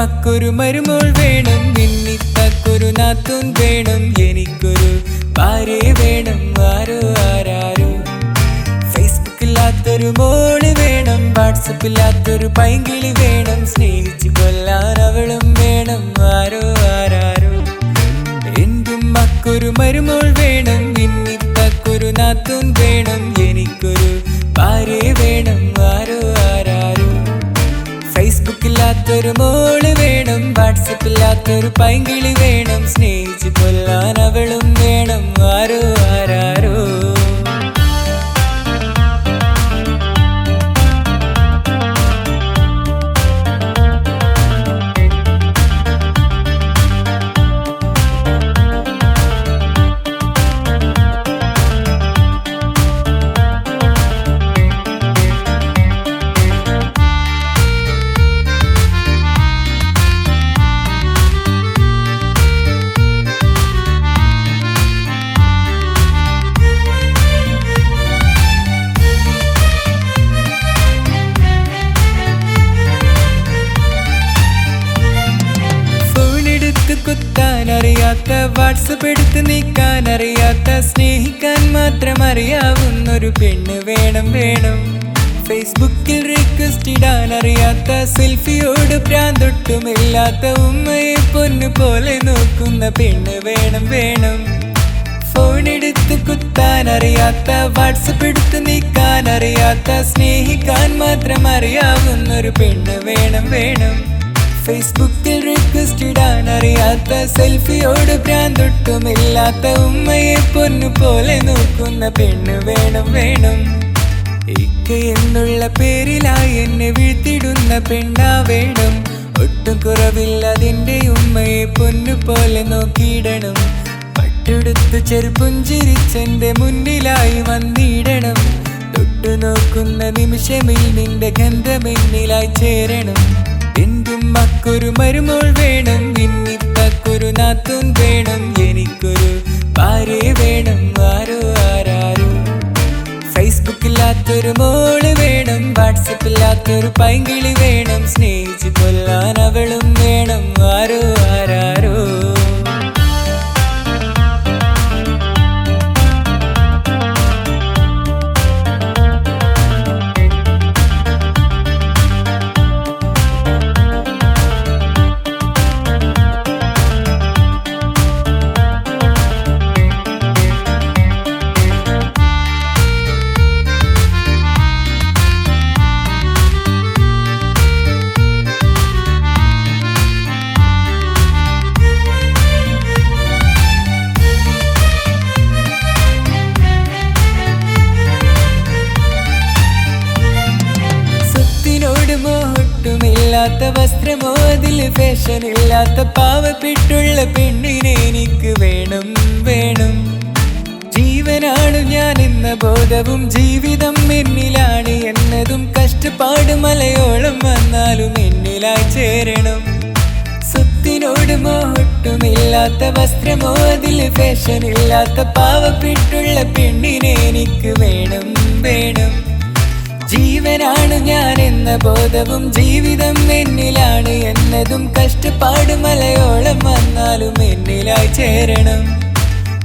മക്കൊരു മരുമോൾ വേണം നിന്നിത്തക്കൊരു നാത്തും വേണം എനിക്കൊരു ഭാര്യ വേണം ആരോ ആരാരോ. ഫേസ്ബുക്കില്ലാത്തൊരു മോൾ വേണം വാട്സപ്പില്ലാത്തൊരു പൈങ്കിളി വേണം സ്നേഹിച്ചു കൊല്ലാൻ അവളും വേണം ആരോ ആരാരോ. എന്തും മക്കൊരു മരുമോൾ വേണം നിന്നിത്തക്കൊരു നാത്തും വേണം എനിക്കൊരു ഭാര്യ വേണം ആരോ ആരാരോ. ഫേസ്ബുക്കില്ലാത്തൊരു വേണം വാട്സപ്പില്ലാത്തൊരു പൈങ്കിളി വേണം. സ്നേഹിച്ച് കൊല്ലാൻ അവളും വേണം. ആരോ ആരാരോ അറിയാത്ത വാട്സപ്പ് എടുത്ത് നീക്കാൻ അറിയാത്ത സ്നേഹിക്കാൻ മാത്രം അറിയാവുന്നൊരു പെണ്ണ് വേണം വേണം. ഫേസ്ബുക്കിൽ റിക്വസ്റ്റ് ഇടാൻ അറിയാത്ത സെൽഫിയോട് പ്രാന്തൊട്ടുമില്ലാത്ത ഉമ്മയെ പൊന്നു പോലെ നോക്കുന്ന പെണ്ണ് വേണം വേണം. ഫോണെടുത്ത് കുത്താൻ അറിയാത്ത വാട്സപ്പ് എടുത്ത് നീക്കാൻ അറിയാത്ത സ്നേഹിക്കാൻ മാത്രം അറിയാവുന്നൊരു പെണ്ണ് വേണം വേണം. ഫേസ്ബുക്കിൽ റിക്വസ്റ്റ് ഇടാൻ അറിയാത്ത സെൽഫിയോട് ഭ്രാന്തൊട്ടുമില്ലാത്ത ഉമ്മയെ പൊന്നു പോലെ നോക്കുന്ന പെണ്ണ് വേണം വേണം. എന്നുള്ള പേരിലായി എന്നെ വീഴ്ത്തിടുന്ന പെണ്ണാ വേണം. ഒട്ടും കുറവില്ലാതിന്റെ ഉമ്മയെ പൊന്നു പോലെ നോക്കിയിടണം. പട്ടെടുത്ത് ചെറുപുഞ്ചിരിച്ചെന്റെ മുന്നിലായി വന്നിടണം. തൊട്ടു നോക്കുന്ന നിമിഷമിൽ നിന്റെ ഗന്ധമെന്നിലായി ചേരണം. എന്തും മക്കൊരു മരുമോൾ വേണം നിന്നിത്തക്കൊരു നാത്തൂൻ വേണം എനിക്കൊരു ഭാര്യ വേണം ആരോ ആരാരോ ഫേസ്ബുക്കില്ലാത്തൊരു മോൾ വേണം വാട്സപ്പില്ലാത്തൊരു പൈങ്കിളി വേണം സ്നേഹിച്ചു കൊല്ലാൻ അവളും വേണം ആരോ ആരാരോ മോഹൊട്ടുമില്ലാത്ത വസ്ത്രമോതിൽ ഫാഷൻ ഇല്ലാത്ത പാവപ്പെട്ടുള്ള പെണ്ണിനെ എനിക്ക് വേണം വേണം. ജീവനാണ് ഞാൻ എന്ന ബോധവും ജീവിതം എന്നിലാണ് എന്നതും. കഷ്ടപ്പാട് മലയോളം വന്നാലും എന്നിലായി ചേരണം. സ്വത്തിനോട് മോട്ടുമില്ലാത്ത വസ്ത്രമോതിൽ ഫാഷൻ ഇല്ലാത്ത പാവപ്പെട്ടുള്ള പെണ്ണിനെ എനിക്ക് വേണം വേണം. ജീവനാണ് ഞാൻ എന്ന ബോധവും ജീവിതം എന്നിലാണ് എന്നതും കഷ്ടപ്പാട് മലയോളം വന്നാലും എന്നിലായി ചേരണം.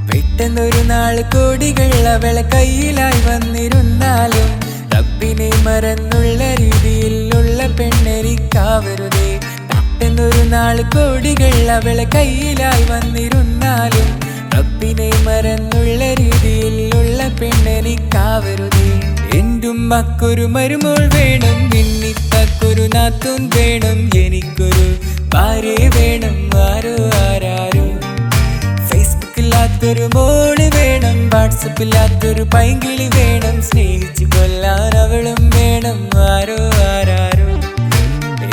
പെട്ടെന്നൊരു നാൾ കോടികൾ അവളെ കയ്യിലായി വന്നിരുന്നാലും റബ്ബിനെ മറന്നുള്ള രീതിയിലുള്ള പെണ്ണെനിക്കാവരുതേ പെട്ടെന്നൊരു നാൾ കോടികൾ അവളെ കയ്യിലായി വന്നിരുന്നാലും റബ്ബിനെ മറന്നുള്ള രീതിയിലുള്ള എന്തും മക്കൊരു മരുമോൾ വേണം നിന്നിത്തക്കൊരു നാത്തും വേണം എനിക്കൊരു ഭാര്യ വേണം ആരോ ആരാരോ. ഫേസ്ബുക്കില്ലാത്തൊരു മോൾ വേണം വാട്സപ്പില്ലാത്തൊരു പൈങ്കിളി വേണം സ്നേഹിച്ചു കൊല്ലാൻ അവളും വേണം ആരോ ആരാരോ.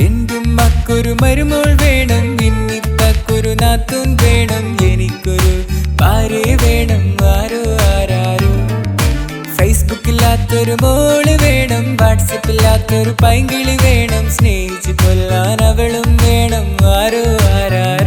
എന്തും മക്കൊരു മരുമോൾ വേണം നിന്നിത്തക്കൊരു നാത്തും വേണം എനിക്കൊരു ഭാര്യ വേണം ഒരു മോൾ വേണം. വാട്സപ്പില്ലാത്തൊരു പൈങ്കിളി വേണം. സ്നേഹിച്ച് കൊല്ലാൻ അവളും വേണം. ആരോ ആരാ